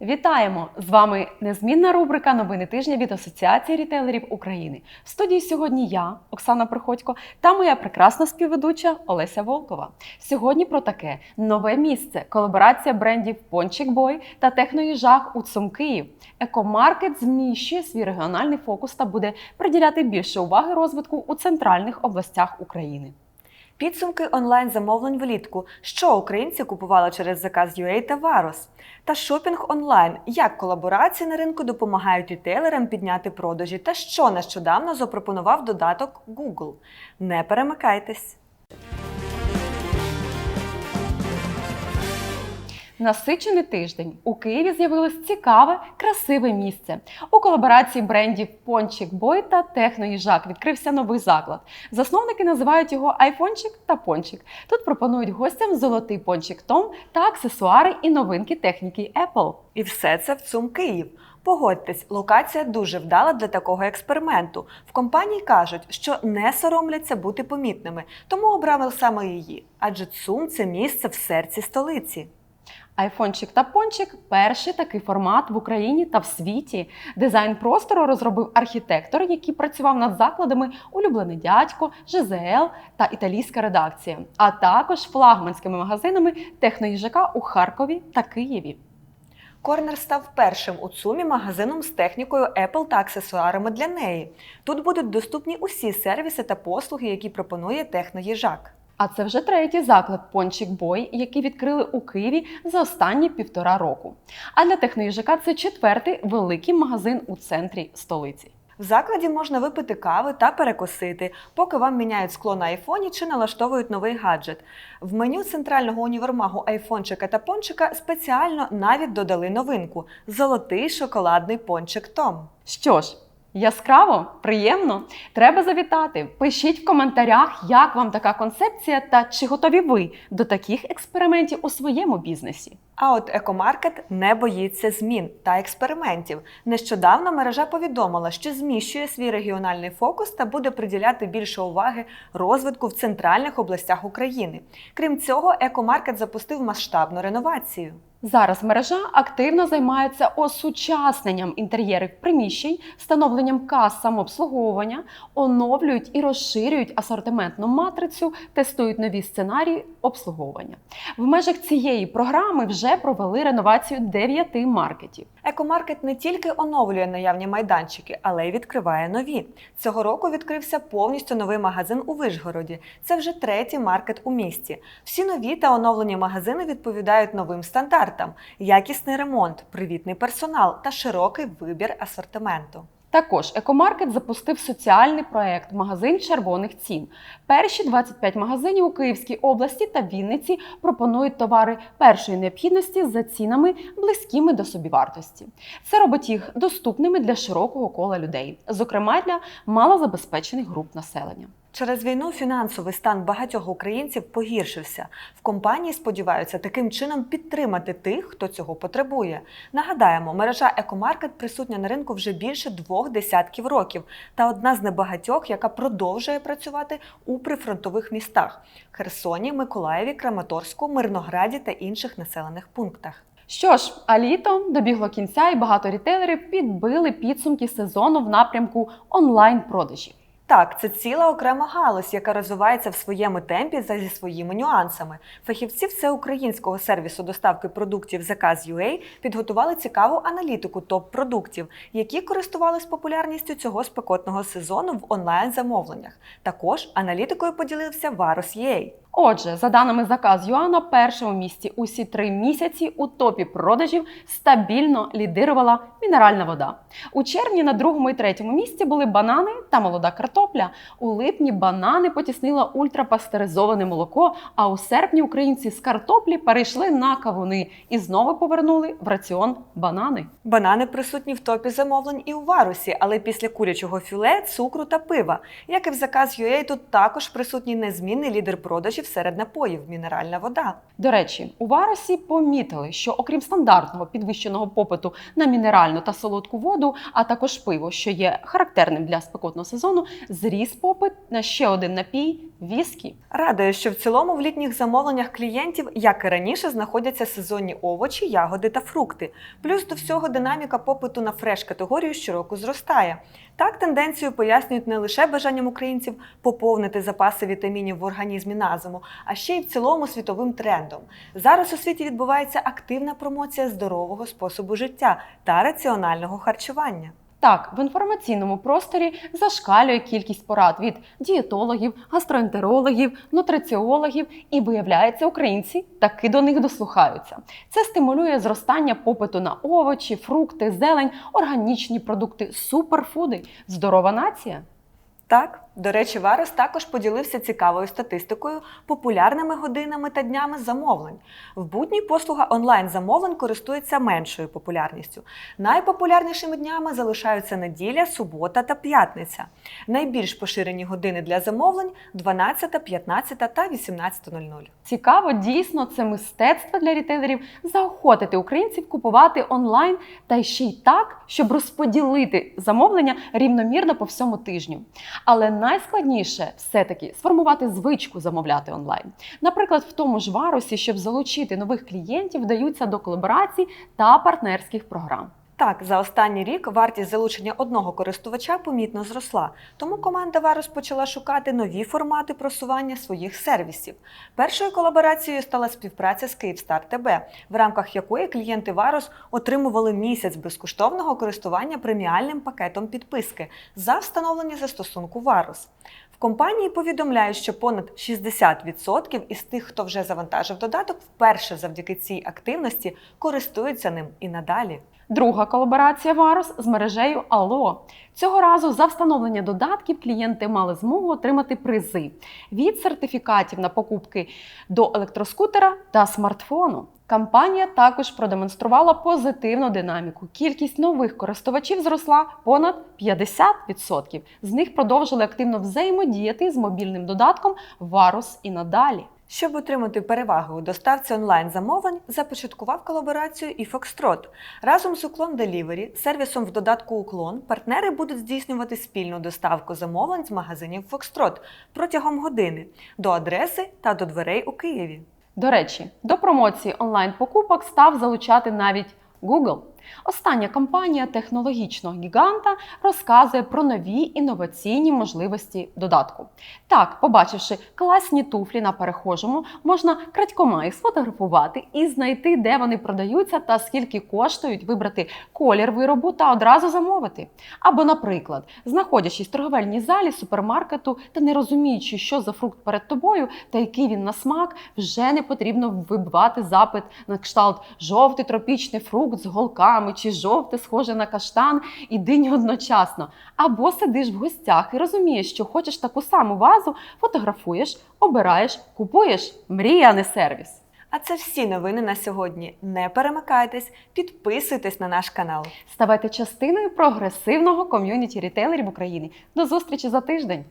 Вітаємо! З вами незмінна рубрика Новини тижня від Асоціації рітейлерів України. В студії сьогодні я, Оксана Приходько, та моя прекрасна співведуча Олеся Волкова. Сьогодні про таке нове місце колаборація брендів Пончик Бой та Техноїжак у ЦУМ Київ. Екомаркет зміщує свій регіональний фокус та буде приділяти більше уваги розвитку у центральних областях України. Підсумки онлайн-замовлень влітку, що українці купували через заказ UA та Варос. Та шопінг онлайн, як колаборації на ринку допомагають рітейлерам підняти продажі та що нещодавно запропонував додаток Google. Не перемикайтесь! Насичений тиждень у Києві з'явилось цікаве, красиве місце. У колаборації брендів Пончик Бой та Техноїжак відкрився новий заклад. Засновники називають його Айфончик та Пончик. Тут пропонують гостям золотий пончик Том та аксесуари і новинки техніки Apple. І все це в ЦУМ Київ. Погодьтесь, локація дуже вдала для такого експерименту. В компанії кажуть, що не соромляться бути помітними, тому обрали саме її. Адже ЦУМ це місце в серці столиці. Айфончик та Пончик перший такий формат в Україні та в світі. Дизайн простору розробив архітектор, який працював над закладами Улюблений дядько, ЖЗЛ та італійська редакція, а також флагманськими магазинами техноїжака у Харкові та Києві. Корнер став першим у ЦУМі магазином з технікою Apple та аксесуарами для неї. Тут будуть доступні усі сервіси та послуги, які пропонує техноїжак. А це вже третій заклад Пончик Бой, який відкрили у Києві за останні півтора року. А для техноїжака це четвертий великий магазин у центрі столиці. В закладі можна випити кави та перекусити, поки вам міняють скло на айфоні чи налаштовують новий гаджет. В меню центрального універмагу айфончика та пончика спеціально навіть додали новинку золотий шоколадний пончик Том. Що ж, яскраво, приємно. Треба завітати. Пишіть в коментарях, як вам така концепція та чи готові ви до таких експериментів у своєму бізнесі. А от екомаркет не боїться змін та експериментів. Нещодавно мережа повідомила, що зміщує свій регіональний фокус та буде приділяти більше уваги розвитку в центральних областях України. Крім цього, екомаркет запустив масштабну реновацію. Зараз мережа активно займається осучасненням інтер'єрів приміщень, встановленням кас самообслуговування, оновлюють і розширюють асортиментну матрицю, тестують нові сценарії обслуговування. В межах цієї програми вже провели реновацію дев'яти маркетів. Екомаркет не тільки оновлює наявні майданчики, але й відкриває нові. Цього року відкрився повністю новий магазин у Вишгороді. Це вже третій маркет у місті. Всі нові та оновлені магазини відповідають новим стандартам: якісний ремонт, привітний персонал та широкий вибір асортименту. Також екомаркет запустив соціальний проект Магазин червоних цін. Перші 25 магазинів у Київській області та Вінниці пропонують товари першої необхідності за цінами близькими до собівартості. Це робить їх доступними для широкого кола людей, зокрема для малозабезпечених груп населення. Через війну фінансовий стан багатьох українців погіршився. В компанії сподіваються таким чином підтримати тих, хто цього потребує. Нагадаємо, мережа Екомаркет присутня на ринку вже більше двох десятків років та одна з небагатьох, яка продовжує працювати у прифронтових містах Херсоні, Миколаєві, Краматорську, Мирнограді та інших населених пунктах. Що ж, а літо добігло кінця, і багато рітейлерів підбили підсумки сезону в напрямку онлайн-продажів. Так, це ціла окрема галузь, яка розвивається в своєму темпі за зі своїми нюансами. Фахівці всеукраїнського сервісу доставки продуктів Заказ UA підготували цікаву аналітику топ-продуктів, які користувались популярністю цього спекотного сезону в онлайн-замовленнях. Також аналітикою поділився Varus UA. Отже, за даними заказ ЮА, на першому місці усі три місяці у топі продажів стабільно лідирувала мінеральна вода. У червні на другому і третьому місці були банани та молода картопля. У липні банани потіснило ультрапастеризоване молоко. А у серпні українці з картоплі перейшли на кавуни і знову повернули в раціон банани. Банани присутні в топі замовлень і у варусі, але після курячого філе, цукру та пива. Як і в заказ UA, тут також присутній незмінний лідер продажів серед напоїв мінеральна вода. До речі, у Варосі помітили, що окрім стандартного підвищеного попиту на мінеральну та солодку воду, а також пиво, що є характерним для спекотного сезону, зріс попит на ще один напій віскі. Радує, що в цілому в літніх замовленнях клієнтів, як і раніше, знаходяться сезонні овочі, ягоди та фрукти. Плюс до всього динаміка попиту на фреш-категорію щороку зростає. Так тенденцію пояснюють не лише бажанням українців поповнити запаси вітамінів в організмі на зиму, а ще й в цілому світовим трендом. Зараз у світі відбувається активна промоція здорового способу життя та раціонального харчування. Так, в інформаційному просторі зашкалює кількість порад від дієтологів, гастроентерологів, нутриціологів, і виявляється, українці таки до них дослухаються. Це стимулює зростання попиту на овочі, фрукти, зелень, органічні продукти, суперфуди. Здорова нація. Так, до речі, Варос також поділився цікавою статистикою, популярними годинами та днями замовлень. В будні послуга онлайн-замовлень користується меншою популярністю. Найпопулярнішими днями залишаються неділя, субота та п'ятниця. Найбільш поширені години для замовлень 12, 15 та 18.00. Цікаво, дійсно, це мистецтво для рітейлерів заохотити українців купувати онлайн та ще й так, щоб розподілити замовлення рівномірно по всьому тижню. Але найскладніше все-таки сформувати звичку замовляти онлайн. Наприклад, в тому ж варусі, щоб залучити нових клієнтів, вдаються до колаборацій та партнерських програм. Так, за останній рік вартість залучення одного користувача помітно зросла, тому команда Варус почала шукати нові формати просування своїх сервісів. Першою колаборацією стала співпраця з Київстар ТБ, в рамках якої клієнти Варус отримували місяць безкоштовного користування преміальним пакетом підписки за встановлення застосунку Варус. В компанії повідомляють, що понад 60% із тих, хто вже завантажив додаток, вперше завдяки цій активності користуються ним і надалі. Друга колаборація Варус з мережею Алло. Цього разу за встановлення додатків клієнти мали змогу отримати призи від сертифікатів на покупки до електроскутера та смартфону. Кампанія також продемонструвала позитивну динаміку. Кількість нових користувачів зросла понад 50%. З них продовжили активно взаємодіяти з мобільним додатком Варус і надалі. Щоб отримати перевагу у доставці онлайн-замовлень, започаткував колаборацію і Foxtrot. Разом з Уклон Delivery, сервісом в додатку Уклон, партнери будуть здійснювати спільну доставку замовлень з магазинів Foxtrot протягом години до адреси та до дверей у Києві. До речі, до промоції онлайн-покупок став залучати навіть Google. Остання компанія технологічного гіганта розказує про нові інноваційні можливості додатку. Так, побачивши класні туфлі на перехожому, можна крадькома їх сфотографувати і знайти, де вони продаються та скільки коштують, вибрати колір виробу та одразу замовити. Або, наприклад, знаходячись в торговельній залі супермаркету та не розуміючи, що за фрукт перед тобою та який він на смак, вже не потрібно вибивати запит на кшталт жовтий тропічний фрукт з голками чи жовте, схоже на каштан і диню одночасно. Або сидиш в гостях і розумієш, що хочеш таку саму вазу, фотографуєш, обираєш, купуєш. Мрія, а не сервіс. А це всі новини на сьогодні. Не перемикайтесь, підписуйтесь на наш канал. Ставайте частиною прогресивного ком'юніті рітейлерів України. До зустрічі за тиждень!